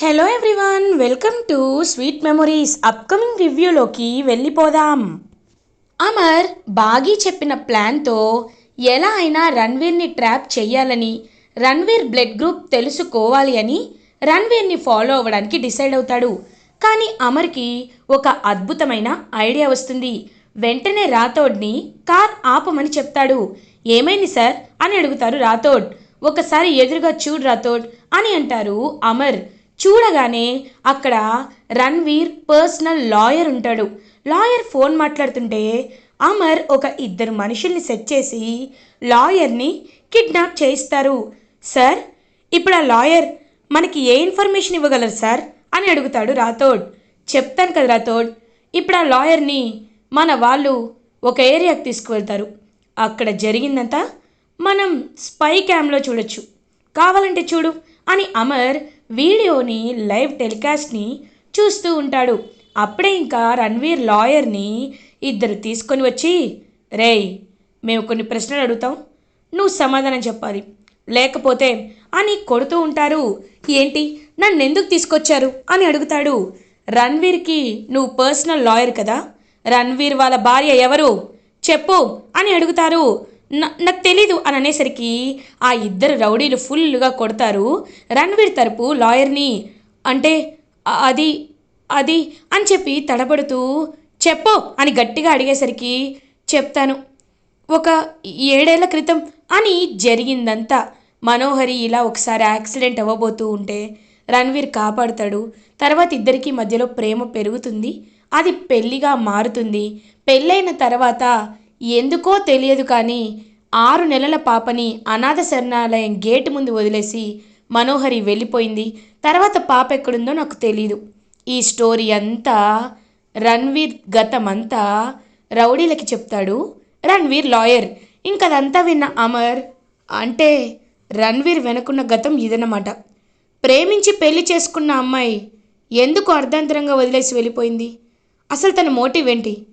Hello everyone welcome to sweet memories upcoming రివ్యూలోకి వెళ్ళిపోదాం. అమర్ బాగీ చెప్పిన ప్లాన్తో ఎలా అయినా రణ్వీర్ని ట్రాప్ చేయాలని రణ్వీర్ బ్లడ్ గ్రూప్ తెలుసుకోవాలి అని రణ్వీర్ని ఫాలో అవ్వడానికి డిసైడ్ అవుతాడు. కానీ అమర్కి ఒక అద్భుతమైన ఐడియా వస్తుంది. వెంటనే రాథోడ్ని కార్ ఆపమని చెప్తాడు. ఏమైంది సార్? అని అడుగుతారు రాథోడ్. ఒకసారి ఎదురుగా చూడు రాథోడ్ అని అంటారు అమర్. చూడగానే అక్కడ రణ్వీర్ పర్సనల్ లాయర్ ఉంటాడు. లాయర్ ఫోన్ మాట్లాడుతుంటే అమర్ ఒక ఇద్దరు మనుషుల్ని సెట్ చేసి లాయర్ని కిడ్నాప్ చేయిస్తారు. సార్ ఇప్పుడు ఆ లాయర్ మనకి ఏ ఇన్ఫర్మేషన్ ఇవ్వగలరు సార్? అని అడుగుతాడు రాథోడ్. చెప్తాను కదా రాథోడ్ ఇప్పుడు ఆ లాయర్ని మన వాళ్ళు ఒక ఏరియాకి తీసుకువెళ్తారు. అక్కడ జరిగిందంతా మనం స్పై క్యామ్లో చూడొచ్చు. కావాలంటే చూడు అని అమర్ వీడియోని లైవ్ టెలికాస్ట్ని చూస్తూ ఉంటాడు. అప్పుడే ఇంకా రణ్వీర్ లాయర్ని ఇద్దరు తీసుకొని వచ్చి రేయ్ మేము కొన్ని ప్రశ్నలు అడుగుతాం. నువ్వు సమాధానం చెప్పాలి. లేకపోతే అని కొడుతూ ఉంటారు. ఏంటి? నన్ను ఎందుకు తీసుకొచ్చారు అని అడుగుతాడు. రణ్వీర్కి నువ్వు పర్సనల్ లాయర్ కదా? రణ్వీర్ వాళ్ళ భార్య ఎవరు? చెప్పు అని అడుగుతారు. నాకు తెలీదు అని అనేసరికి ఆ ఇద్దరు రౌడీలు ఫుల్గా కొడతారు. రణ్వీర్ తరపు లాయర్ని అంటే అది అది అని చెప్పి తడబడుతూ చెప్పో అని గట్టిగా అడిగేసరికి చెప్తాను. ఒక ఏడేళ్ళ క్రితం అని జరిగిందంతా. మనోహరి ఇలా ఒకసారి యాక్సిడెంట్ అవ్వబోతూ ఉంటే రణ్వీర్ కాపాడుతాడు. తర్వాత ఇద్దరికీ మధ్యలో ప్రేమ పెరుగుతుంది. అది పెళ్ళిగా మారుతుంది. పెళ్ళైన తర్వాత ఎందుకో తెలియదు కానీ ఆరు నెలల పాపని అనాథ శరణాలయం గేటు ముందు వదిలేసి మనోహరి వెళ్ళిపోయింది. తర్వాత పాప ఎక్కడుందో నాకు తెలీదు. ఈ స్టోరీ అంతా రణ్వీర్ గతమంతా రౌడీలకి చెప్తాడు. రణ్వీర్ లాయర్. ఇంకదంతా విన్న అమర్ అంటే రణ్వీర్ వెనుకున్న గతం ఇదన్నమాట. ప్రేమించి పెళ్ళి చేసుకున్న అమ్మాయి ఎందుకు అర్ధాంతరంగా వదిలేసి వెళ్ళిపోయింది? అసలు తన మోటివ్ ఏంటి?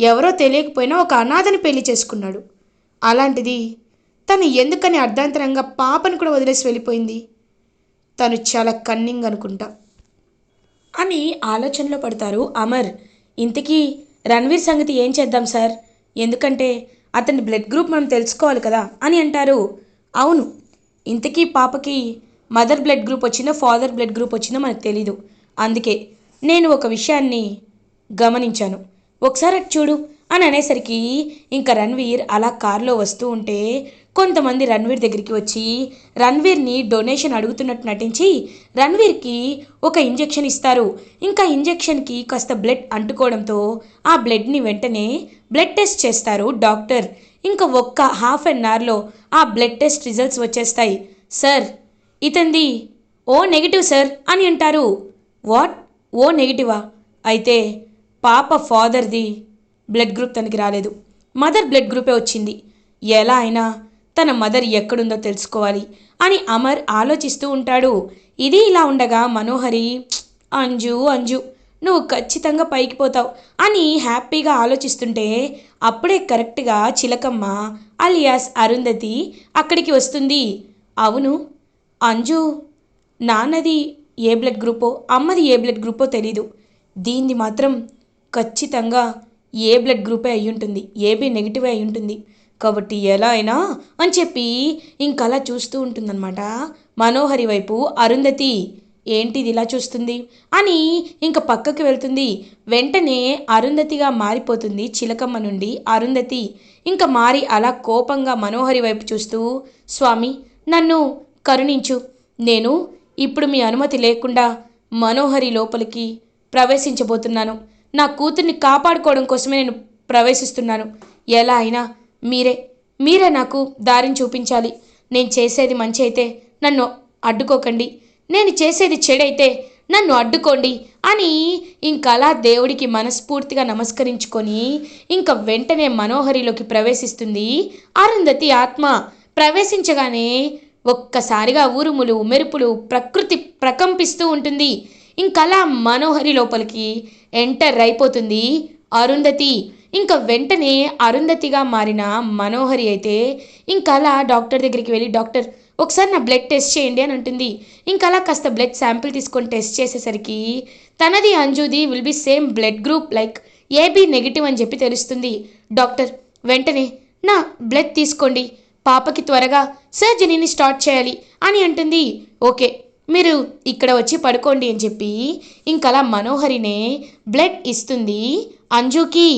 ఎవరో తెలియకపోయినా ఒక అనాథని పెళ్ళి చేసుకున్నాడు. అలాంటిది తను ఎందుకని అర్ధాంతరంగా పాపను కూడా వదిలేసి వెళ్ళిపోయింది? తను చాలా కన్నింగ్ అనుకుంటా. అని ఆలోచనలో పడతారు అమర్. ఇంతకీ రణ్వీర్ సంగతి ఏం చేద్దాం సార్? ఎందుకంటే అతని బ్లడ్ గ్రూప్ మనం తెలుసుకోవాలి కదా అని అంటారు. అవును ఇంతకీ పాపకి మదర్ బ్లడ్ గ్రూప్ వచ్చిందో ఫాదర్ బ్లడ్ గ్రూప్ వచ్చిందో మనకు తెలీదు. అందుకే నేను ఒక విషయాన్ని గమనించాను. ఒకసారి అటు చూడు అని అనేసరికి ఇంకా రణ్వీర్ అలా కారులో వస్తూ ఉంటే కొంతమంది రణ్వీర్ దగ్గరికి వచ్చి రణ్వీర్ని డొనేషన్ అడుగుతున్నట్టు నటించి రణ్వీర్కి ఒక ఇంజెక్షన్ ఇస్తారు. ఇంకా ఇంజెక్షన్కి కాస్త బ్లడ్ అంటుకోవడంతో ఆ బ్లడ్ని వెంటనే బ్లడ్ టెస్ట్ చేస్తారు డాక్టర్. ఇంకా ఒక్క హాఫ్ అన్ అవర్లో ఆ బ్లడ్ టెస్ట్ రిజల్ట్స్ వచ్చేస్తాయి. సార్ ఇతంది ఓ నెగిటివ్ సార్ అని అంటారు. వాట్? ఓ నెగిటివా? అయితే పాప ఫాదర్ది బ్లడ్ గ్రూప్ తనకి రాలేదు. మదర్ బ్లడ్ గ్రూపే వచ్చింది. ఎలా అయినా తన మదర్ ఎక్కడుందో తెలుసుకోవాలి అని అమర్ ఆలోచిస్తూ ఉంటాడు. ఇది ఇలా ఉండగా మనోహరి అంజు అంజు నువ్వు ఖచ్చితంగా పైకి పోతావు అని హ్యాపీగా ఆలోచిస్తుంటే అప్పుడే కరెక్ట్గా చిలకమ్మ అలియాస్ అరుంధతి అక్కడికి వస్తుంది. అవును అంజు నాన్నది ఏ బ్లడ్ గ్రూపో అమ్మది ఏ బ్లడ్ గ్రూపో తెలీదు. దీన్ని మాత్రం ఖచ్చితంగా ఏ బ్లడ్ గ్రూపే అయి ఉంటుంది ఏబీ నెగిటివ్ అయి ఉంటుంది కాబట్టి ఎలా అయినా అని చెప్పి ఇంకలా చూస్తూ ఉంటుందన్నమాట. మనోహరి వైపు అరుంధతి ఏంటిది ఇలా చూస్తుంది? అని ఇంక పక్కకి వెళ్తుంది. వెంటనే అరుంధతిగా మారిపోతుంది చిలకమ్మ నుండి అరుంధతి. ఇంకా మారి అలా కోపంగా మనోహరి వైపు చూస్తూ స్వామి నన్ను కరుణించు. నేను ఇప్పుడు మీ అనుమతి లేకుండా మనోహరి లోపలికి ప్రవేశించబోతున్నాను. నా కూతుర్ని కాపాడుకోవడం కోసమే నేను ప్రవేశిస్తున్నాను. ఎలా అయినా మీరే మీరే నాకు దారిని చూపించాలి. నేను చేసేది మంచి అయితే నన్ను అడ్డుకోకండి. నేను చేసేది చెడైతే నన్ను అడ్డుకోండి అని ఇంకలా దేవుడికి మనస్ఫూర్తిగా నమస్కరించుకొని ఇంక వెంటనే మనోహరిలోకి ప్రవేశిస్తుంది అరుంధతి ఆత్మ. ప్రవేశించగానే ఒక్కసారిగా ఊరుములు మెరుపులు ప్రకృతి ప్రకంపిస్తూ ఉంటుంది. ఇంకలా మనోహరి లోపలికి ఎంటర్ అయిపోతుంది అరుంధతి. ఇంకా వెంటనే అరుంధతిగా మారిన మనోహరి అయితే ఇంకలా డాక్టర్ దగ్గరికి వెళ్ళి డాక్టర్ ఒకసారి నా బ్లడ్ టెస్ట్ చేయండి అని అంటుంది. ఇంకా అలా కాస్త బ్లడ్ శాంపిల్ తీసుకొని టెస్ట్ చేసేసరికి తనది అంజుది will be same blood group like AB negative అని చెప్పి తెలుస్తుంది. డాక్టర్ వెంటనే నా బ్లడ్ తీసుకోండి. పాపకి త్వరగా సర్జరీని స్టార్ట్ చేయాలి అని అంటుంది. ఓకే మీరు ఇక్కడ వచ్చి పడుకోండి అని చెప్పి ఇంకలా మనోహరినే బ్లడ్ ఇస్తుంది అంజుకి.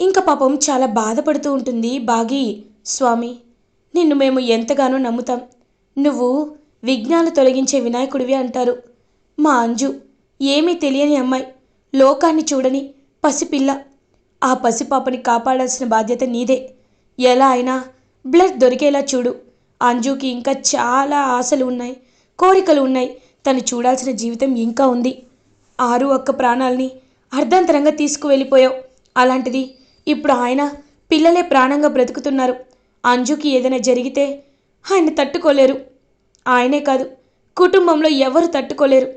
ఇంకా పాపం చాలా బాధపడుతూ ఉంటుంది బాగి. స్వామి నిన్ను మేము ఎంతగానో నమ్ముతాం. నువ్వు విఘ్నాలు తొలగించే వినాయకుడివి అంటారు. మా అంజు ఏమీ తెలియని అమ్మాయి. లోకాన్ని చూడని పసిపిల్ల. ఆ పసిపాపని కాపాడాల్సిన బాధ్యత నీదే. ఎలా అయినా బ్లడ్ దొరికేలా చూడు. అంజుకి ఇంకా చాలా ఆశలు ఉన్నాయి. కోరికలు ఉన్నాయి. తను చూడాల్సిన జీవితం ఇంకా ఉంది. ఆరు ఒక్క ప్రాణాల్ని అర్ధంతరంగా తీసుకువెళ్ళిపోయావు. అలాంటిది ఇప్పుడు ఆయన పిల్లలే ప్రాణంగా బ్రతుకుతున్నారు. అంజుకి ఏదైనా జరిగితే ఆయన తట్టుకోలేరు. ఆయనే కాదు కుటుంబంలో ఎవరు తట్టుకోలేరు.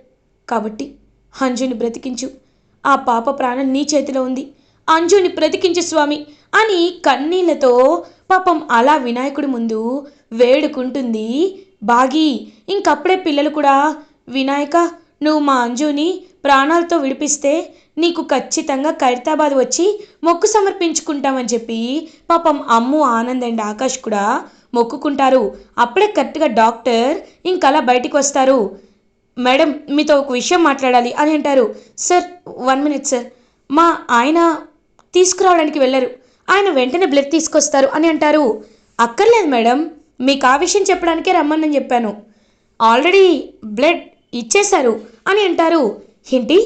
కాబట్టి అంజుని బ్రతికించు. ఆ పాప ప్రాణం నీ చేతిలో ఉంది. అంజుని బ్రతికించు స్వామి అని కన్నీళ్ళతో పాపం అలా వినాయకుడి ముందు వేడుకుంటుంది బాగి ఇంకప్పుడే పిల్లలు కూడా వినాయక నువ్వు మా అంజుని ప్రాణాలతో విడిపిస్తే నీకు ఖచ్చితంగా ఖైరతాబాద్ వచ్చి మొక్కు సమర్పించుకుంటామని చెప్పి పాపం అమ్ము ఆనంద్ అండ్ ఆకాష్ కూడా మొక్కుకుంటారు. అప్పుడే కరెక్ట్గా డాక్టర్ ఇంకలా బయటికి వస్తారు. మేడం మీతో ఒక విషయం మాట్లాడాలి అని అంటారు. Sir one minute sir. మా ఆయన తీసుకురావడానికి వెళ్ళారు. ఆయన వెంటనే బ్లడ్ తీసుకొస్తారు అని అంటారు. అక్కర్లేదు మేడం. మీకు ఆ విషయం చెప్పడానికే రమ్మని చెప్పాను. ఆల్రెడీ బ్లడ్ ఇచ్చేశారు అని అంటారు. ఏంటి?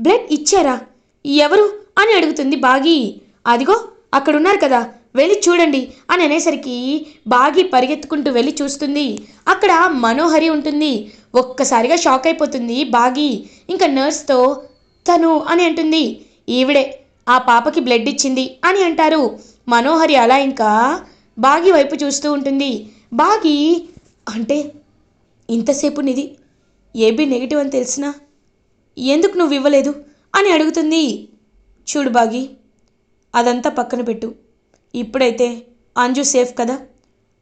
బ్లడ్ ఇచ్చారా? ఎవరు? అని అడుగుతుంది బాగి. అదిగో అక్కడ ఉన్నారు కదా వెళ్ళి చూడండి అని అనేసరికి బాగి పరిగెత్తుకుంటూ వెళ్ళి చూస్తుంది. అక్కడ మనోహరి ఉంటుంది. ఒక్కసారిగా షాక్ అయిపోతుంది బాగి. ఇంకా నర్స్తో తను అని అంటుంది. ఈవిడే ఆ పాపకి బ్లడ్ ఇచ్చింది అని అంటారు. మనోహరి అలా ఇంకా బాగి వైపు చూస్తూ ఉంటుంది. బాగి అంటే ఇంతసేపు నిధి ఏబీ నెగిటివ్ అని తెలిసినా ఎందుకు నువ్వు ఇవ్వలేదు అని అడుగుతుంది. చూడు బాగి అదంతా పక్కన పెట్టు. ఇప్పుడైతే అంజు సేఫ్ కదా?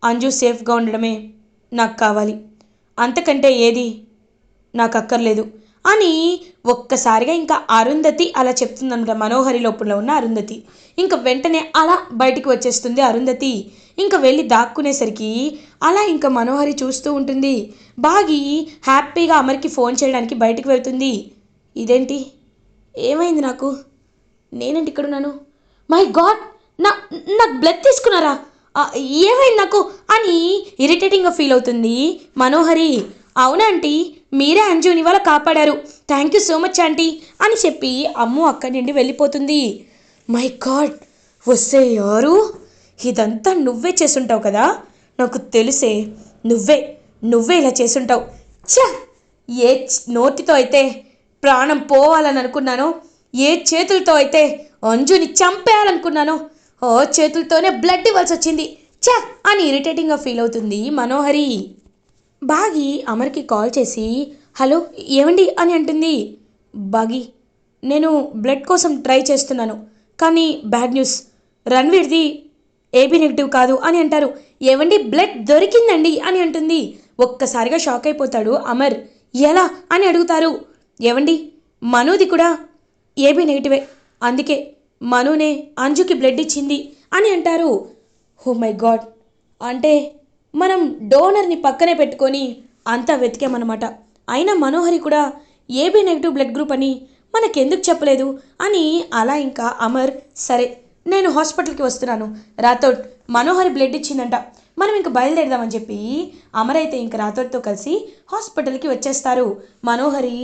అంజు సేఫ్గా ఉండడమే నాకు కావాలి. అంతకంటే ఏది నాకు అక్కర్లేదు. అని ఒక్కసారిగా ఇంకా అరుంధతి అలా చెప్తుందన్నమాట మనోహరి లోపల ఉన్న అరుంధతి. ఇంకా వెంటనే అలా బయటికి వచ్చేస్తుంది అరుంధతి. ఇంకా వెళ్ళి దాక్కునేసరికి అలా ఇంకా మనోహరి చూస్తూ ఉంటుంది. బాగి హ్యాపీగా అమర్కి ఫోన్ చేయడానికి బయటికి వెళ్తుంది. ఇదేంటి? ఏమైంది నాకు? నేనేంటి ఇక్కడ ఉన్నాను? My god! నా నాకు బ్లడ్ తీసుకున్నారా? ఏమైంది నాకు? అని ఇరిటేటింగ్గా ఫీల్ అవుతుంది మనోహరి. అవునా ఆంటీ? మీరే అంజుని వాళ్ళ కాపాడారు. Thank you so much aunty అని చెప్పి అమ్ము అక్కడి నుండి వెళ్ళిపోతుంది. మై గాడ్ వస్తే ఎవరు? ఇదంతా నువ్వే చేసుంటావు కదా? నాకు తెలిసే నువ్వే నువ్వే ఇలా చేసుంటావు ఛ! ఏ నోటితో అయితే ప్రాణం పోవాలని అనుకున్నాను ఏ చేతులతో అయితే అంజుని చంపేయాలనుకున్నాను ఓ చేతులతోనే బ్లడ్ ఇవ్వాల్సి వచ్చింది ఛ! అని ఇరిటేటింగ్గా ఫీల్ అవుతుంది మనోహరి. బాగి అమర్కి కాల్ చేసి హలో ఏమండి? అని అంటుంది. బాగి నేను బ్లడ్ కోసం ట్రై చేస్తున్నాను కానీ బ్యాడ్ న్యూస్. రణ్వీర్ది ఏబీ నెగిటివ్ కాదు అని అంటారు. ఏవండి బ్లడ్ దొరికిందండి అని అంటుంది. ఒక్కసారిగా షాక్ అయిపోతాడు అమర్. ఎలా? అని అడుగుతారు. ఏవండి మనూది కూడా ఏబీ నెగిటివే అందుకే మనూనే అంజుకి బ్లడ్ ఇచ్చింది అని అంటారు. హో మై గాడ్ అంటే మనం డోనర్ని పక్కనే పెట్టుకొని అంతా వెతికామన్నమాట. అయినా మనోహరి కూడా ఏబీ నెగిటివ్ బ్లడ్ గ్రూప్ అని మనకెందుకు చెప్పలేదు అని అలా ఇంకా అమర్ సరే నేను హాస్పిటల్కి వస్తున్నాను. రాథోడ్ మనోహరి బ్లడ్ ఇచ్చిందంట. మనం ఇంక బయలుదేరదామని చెప్పి అమర్ అయితే ఇంక రాథోడ్తో కలిసి హాస్పిటల్కి వచ్చేస్తారు. మనోహరి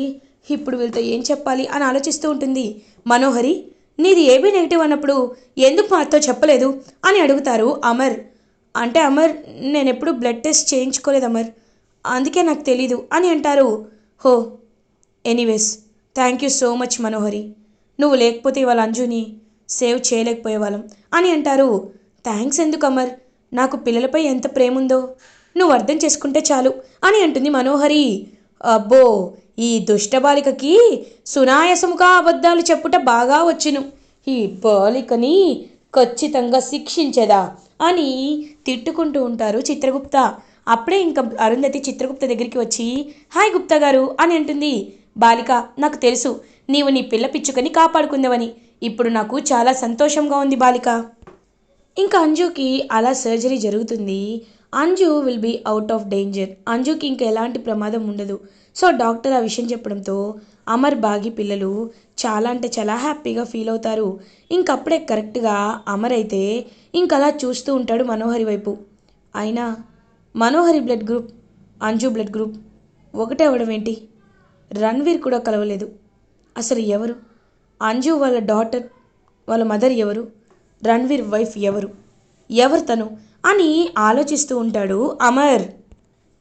ఇప్పుడు వీళ్ళతో ఏం చెప్పాలి అని ఆలోచిస్తూ ఉంటుంది. మనోహరి నీది ఏబీ నెగిటివ్ అన్నప్పుడు ఎందుకు మాతో చెప్పలేదు అని అడుగుతారు అమర్. అంటే అమర్ నేను ఎప్పుడు బ్లడ్ టెస్ట్ చేయించుకోలేదు అమర్. అందుకే నాకు తెలీదు అని అంటారు. హో anyways thank you so much Manohari. నువ్వు లేకపోతే ఇవాళ అంజుని సేవ్ చేయలేకపోయేవాళ్ళం అని అంటారు. థ్యాంక్స్ ఎందుకు అమర్? నాకు పిల్లలపై ఎంత ప్రేమ ఉందో నువ్వు అర్థం చేసుకుంటే చాలు అని అంటుంది మనోహరి. అబ్బో ఈ దుష్ట బాలికకి అబద్ధాలు చెప్పుట బాగా వచ్చును. ఈ బాలికని ఖచ్చితంగా శిక్షించదా అని తిట్టుకుంటూ ఉంటారు చిత్రగుప్త. అప్పుడే ఇంకా అరుంధతి చిత్రగుప్త దగ్గరికి వచ్చి హాయ్ గుప్తా గారు అని అంటుంది. బాలిక నాకు తెలుసు నీవు నీ పిల్ల పిచ్చుకని కాపాడుకుందావని. ఇప్పుడు నాకు చాలా సంతోషంగా ఉంది బాలిక. ఇంకా అంజుకి అలా సర్జరీ జరుగుతుంది. Anju will be out of danger అంజుకి ఇంకా ఎలాంటి ప్రమాదం ఉండదు. సో డాక్టర్ ఆ విషయం చెప్పడంతో అమర్ బాగి పిల్లలు చాలా అంటే చాలా హ్యాపీగా ఫీల్ అవుతారు. ఇంకప్పుడే కరెక్ట్గా అమర్ అయితే ఇంక అలా చూస్తూ ఉంటాడు మనోహరి వైపు. అయినా Manohari blood group Anju blood group ఒకటే అవడం ఏంటి? రణ్వీర్ కూడా కలవలేదు. అసలు ఎవరు? అంజు వాళ్ళ డాటర్ వాళ్ళ మదర్ ఎవరు? రణ్వీర్ వైఫ్ ఎవరు? ఎవరు తను? అని ఆలోచిస్తూ ఉంటాడు అమర్.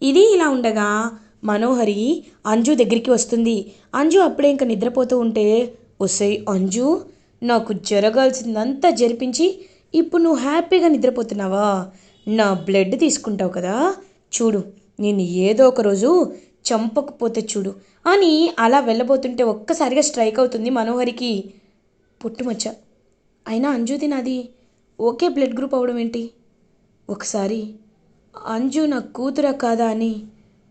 ఇది ఇలా ఉండగా మనోహరి అంజు దగ్గరికి వస్తుంది. అంజు అప్పుడే ఇంకా నిద్రపోతూ ఉంటే ఒసై అంజు నాకు జరగాల్సిందంతా జరిపించి ఇప్పుడు నువ్వు హ్యాపీగా నిద్రపోతున్నావా? నా బ్లడ్ తీసుకుంటావు కదా. చూడు నేను ఏదో ఒకరోజు చంపకపోతే చూడు అని అలా వెళ్ళబోతుంటే ఒక్కసారిగా స్ట్రైక్ అవుతుంది మనోహరికి. పుట్టుమచ్చ అయినా అంజుది నాది ఒకే బ్లడ్ గ్రూప్ అవడం ఏంటి? ఒకసారి అంజు నా కూతురా కాదా అని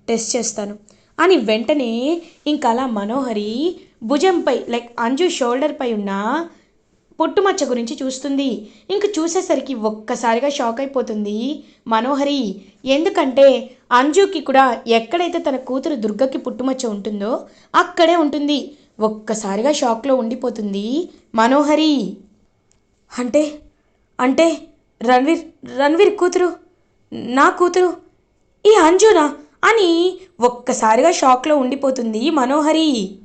టెస్ట్ చేస్తాను. అని వెంటనే ఇంకా అలా మనోహరి భుజంపై లైక్ అంజు షోల్డర్ పై ఉన్న పొట్టుమచ్చ గురించి చూస్తుంది. ఇంక చూసేసరికి ఒక్కసారిగా షాక్ అయిపోతుంది మనోహరి. ఎందుకంటే అంజుకి కూడా ఎక్కడైతే తన కూతురు దుర్గకి పుట్టుమచ్చ ఉంటుందో అక్కడే ఉంటుంది. ఒక్కసారిగా షాక్లో ఉండిపోతుంది మనోహరి. అంటే అంటే రణ్వీర్ రణ్వీర్ కూతురు? నా కూతురు? ఈ అంజునా? అని ఒక్కసారిగా షాక్లో ఉండిపోతుంది మనోహరి.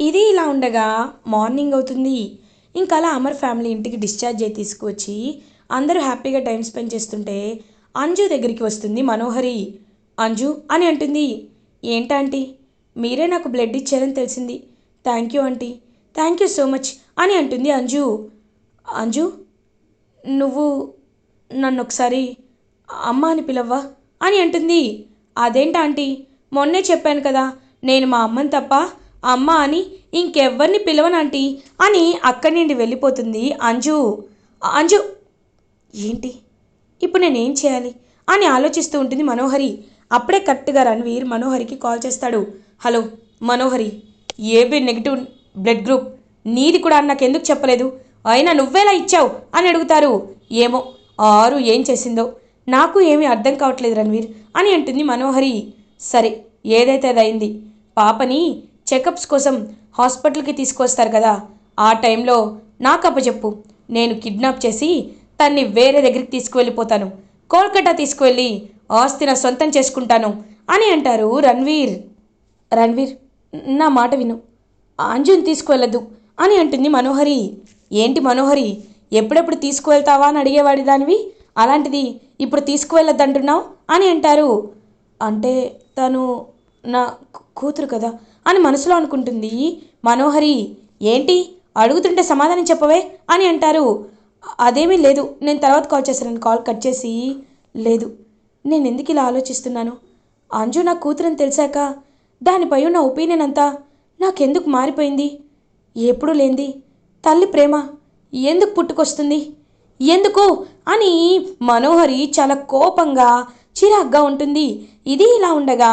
ఇది ఇలా ఉండగా మార్నింగ్ అవుతుంది. ఇంకా అలా అమర్ ఫ్యామిలీ ఇంటికి డిశ్చార్జ్ అయ్యి తీసుకువచ్చి అందరూ హ్యాపీగా టైం స్పెండ్ చేస్తుంటే అంజు దగ్గరికి వస్తుంది మనోహరి. అంజు అని అంటుంది. ఏంటంటీ మీరే నాకు బ్లడ్ ఇచ్చారని తెలిసింది. Thank you aunty. Thank you so much అని అంటుంది అంజు. అంజు నువ్వు నన్ను ఒకసారి అమ్మ అని పిలవ్వా? అని అంటుంది. అదేంటి ఆంటీ? మొన్నే చెప్పాను కదా నేను మా అమ్మని తప్ప అమ్మ అని ఇంకెవ్వరిని పిలవనంటీ అని అక్కడి నుండి వెళ్ళిపోతుంది అంజు. అంజు ఏంటి? ఇప్పుడు నేనేం చేయాలి? అని ఆలోచిస్తూ ఉంటుంది మనోహరి. అప్పుడే కరెక్ట్గా రణ్వీర్ మనోహరికి కాల్ చేస్తాడు. Hello Manohari AB negative blood group? నీది కూడా నాకు ఎందుకు చెప్పలేదు? అయినా నువ్వేలా ఇచ్చావు? అని అడుగుతారు. ఏమో ఆరు ఏం చేసిందో. నాకు ఏమీ అర్థం కావట్లేదు రణ్వీర్ అని అంటుంది మనోహరి. సరే ఏదైతే అదైంది పాపని చెకప్స్ కోసం హాస్పిటల్కి తీసుకొస్తారు కదా ఆ టైంలో నాకు అప్పచెప్పు. నేను కిడ్నాప్ చేసి తన్ని వేరే దగ్గరికి తీసుకువెళ్ళిపోతాను. కోల్కటా తీసుకువెళ్ళి ఆస్తి నా సొంతం చేసుకుంటాను అని అంటారు రణ్వీర్. రణ్వీర్ నా మాట విను. అంజున్ తీసుకువెళ్ళదు అని అంటుంది మనోహరి. ఏంటి మనోహరి? ఎప్పుడెప్పుడు తీసుకువెళ్తావా అని అడిగేవాడి దానివి అలాంటిది ఇప్పుడు తీసుకువెళ్ళొద్దంటున్నావు? అని అంటారు. అంటే తను నా కూతురు కదా అని మనసులో అనుకుంటుంది. మనోహరి ఏంటి? అడుగుతుంటే సమాధానం చెప్పవే? అని అంటారు. అదేమీ లేదు. నేను తర్వాత కాల్ చేస్తాను. కాల్ కట్ చేసి లేదు. నేను ఎందుకు ఇలా ఆలోచిస్తున్నాను? అంజు నా కూతురని తెలిసాక దానిపై ఉన్న ఒపీనియన్ అంతా నాకెందుకు మారిపోయింది? ఎప్పుడు లేంది? తల్లి ప్రేమ ఎందుకు పుట్టుకొస్తుంది? ఎందుకు అని మనోహరి చాలా కోపంగా చిరాగ్గా ఉంటుంది. ఇది ఇలా ఉండగా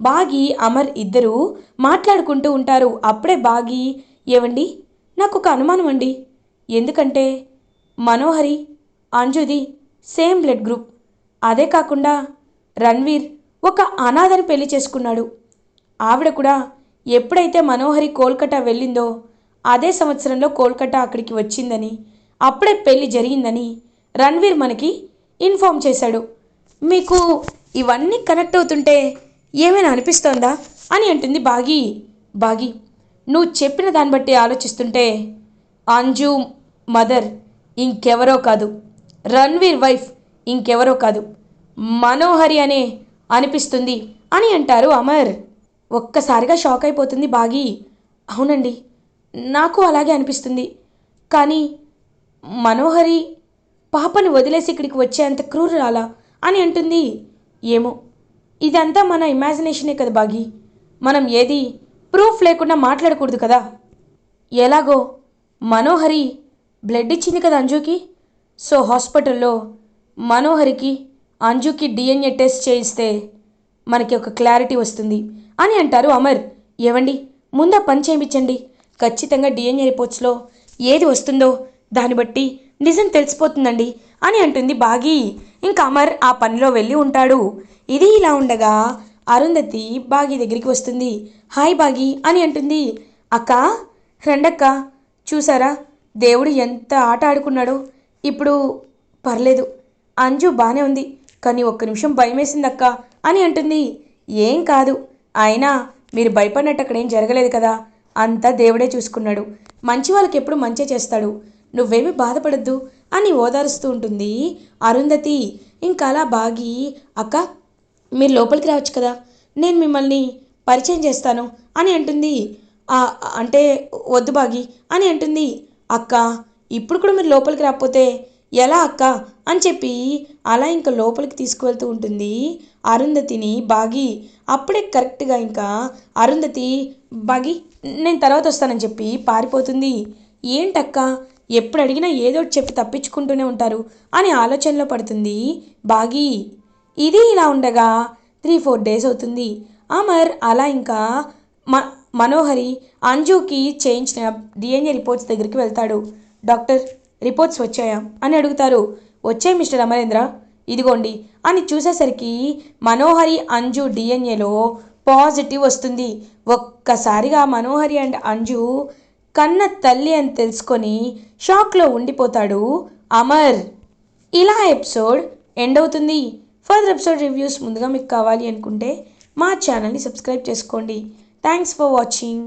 బాగి అమర్ ఇద్దరు మాట్లాడుకుంటూ ఉంటారు. అప్పుడే బాగి ఏవండి? నాకు ఒక అనుమానం అండి. ఎందుకంటే మనోహరి అంజుది సేమ్ బ్లడ్ గ్రూప్. అదే కాకుండా రణ్వీర్ ఒక అనాథని పెళ్ళి చేసుకున్నాడు. ఆవిడ కూడా ఎప్పుడైతే మనోహరి కోల్కతా వెళ్ళిందో అదే సంవత్సరంలో కోల్కతా అక్కడికి వచ్చిందని అప్పుడే పెళ్ళి జరిగిందని రణ్వీర్ మనకి ఇన్ఫామ్ చేశాడు. మీకు ఇవన్నీ కనెక్ట్ అవుతుంటే ఏమైనా అనిపిస్తోందా? అని అంటుంది బాగి. బాగి నువ్వు చెప్పిన దాన్ని బట్టి ఆలోచిస్తుంటే అంజు మదర్ ఇంకెవరో కాదు. రణ్వీర్ వైఫ్ ఇంకెవరో కాదు. మనోహరి అనే అనిపిస్తుంది అని అంటారు అమర్. ఒక్కసారిగా షాక్ అయిపోతుంది బాగి. అవునండి నాకు అలాగే అనిపిస్తుంది. కానీ మనోహరి పాపని వదిలేసి ఇక్కడికి వచ్చేంత క్రూరురాలా అని అంటుంది. ఏమో ఇదంతా మన ఇమాజినేషనే కదా బాగి. మనం ఏది ప్రూఫ్ లేకుండా మాట్లాడకూడదు కదా. ఎలాగో మనోహరి బ్లడ్ ఇచ్చింది కదా అంజుకి. సో హాస్పిటల్లో మనోహరికి అంజుకి డిఎన్ఏ టెస్ట్ చేయిస్తే మనకి ఒక క్లారిటీ వస్తుంది అని అంటారు అమర్. ఏవండి ముందా పని చేయించండి. ఖచ్చితంగా డిఎన్ఏ రిపోర్ట్స్లో ఏది వస్తుందో దాన్ని బట్టి నిజం తెలిసిపోతుందండి అని అంటుంది బాగి. ఇంకా అమర్ ఆ పనిలో వెళ్ళి ఉంటాడు. ఇది ఇలా ఉండగా అరుంధతి బాగి దగ్గరికి వస్తుంది. హాయ్ బాగి అని అంటుంది. అక్క రెండక్క చూసారా? దేవుడు ఎంత ఆట ఆడుకున్నాడో. ఇప్పుడు పర్లేదు. అంజు బాగానే ఉంది. కానీ ఒక్క నిమిషం భయమేసిందక్క అని అంటుంది. ఏం కాదు. అయినా మీరు భయపడినట్టు అక్కడ ఏం జరగలేదు కదా. అంతా దేవుడే చూసుకున్నాడు. మంచి వాళ్ళకి ఎప్పుడు మంచి చేస్తాడు. నువ్వేమి బాధపడద్దు అని ఓదారుస్తూ ఉంటుంది అరుంధతి. ఇంకా అలా బాగి అక్క మీరు లోపలికి రావచ్చు కదా నేను మిమ్మల్ని పరిచయం చేస్తాను అని అంటుంది. అంటే వద్దు బాగి అని అంటుంది. అక్క ఇప్పుడు కూడా మీరు లోపలికి రాకపోతే ఎలా అక్క? అని చెప్పి అలా ఇంకా లోపలికి తీసుకువెళ్తూ ఉంటుంది అరుంధతిని బాగి. అప్పుడే కరెక్ట్గా ఇంకా అరుంధతి బాగి నేను తర్వాత వస్తానని చెప్పి పారిపోతుంది. ఏంటక్క ఎప్పుడు అడిగినా ఏదో ఒకటి చెప్పి తప్పించుకుంటూనే ఉంటారు అని ఆలోచనలో పడుతుంది బాగి. ఇది ఇలా ఉండగా త్రీ ఫోర్ డేస్ అవుతుంది. అమర్ అలా ఇంకా మ మనోహరి అంజుకి చేయించిన డిఎన్ఏ రిపోర్ట్స్ దగ్గరికి వెళ్తాడు. డాక్టర్ రిపోర్ట్స్ వచ్చాయా? అని అడుగుతారు. వచ్చాయి మిస్టర్ అమరేంద్ర. ఇదిగోండి అని చూసేసరికి మనోహరి అంజు డిఎన్ఏలో పాజిటివ్ వస్తుంది. ఒక్కసారిగా మనోహరి అండ్ అంజు కన్న తల్లి అని తెలుసుకొని షాక్లో ఉండిపోతాడు అమర్. ఇలా ఎపిసోడ్ ఎండ్ అవుతుంది. ఫర్దర్ ఎపిసోడ్ రివ్యూస్ ముందుగా మీకు కావాలి అనుకుంటే మా ఛానల్ని సబ్స్క్రైబ్ చేసుకోండి. Thanks for watching.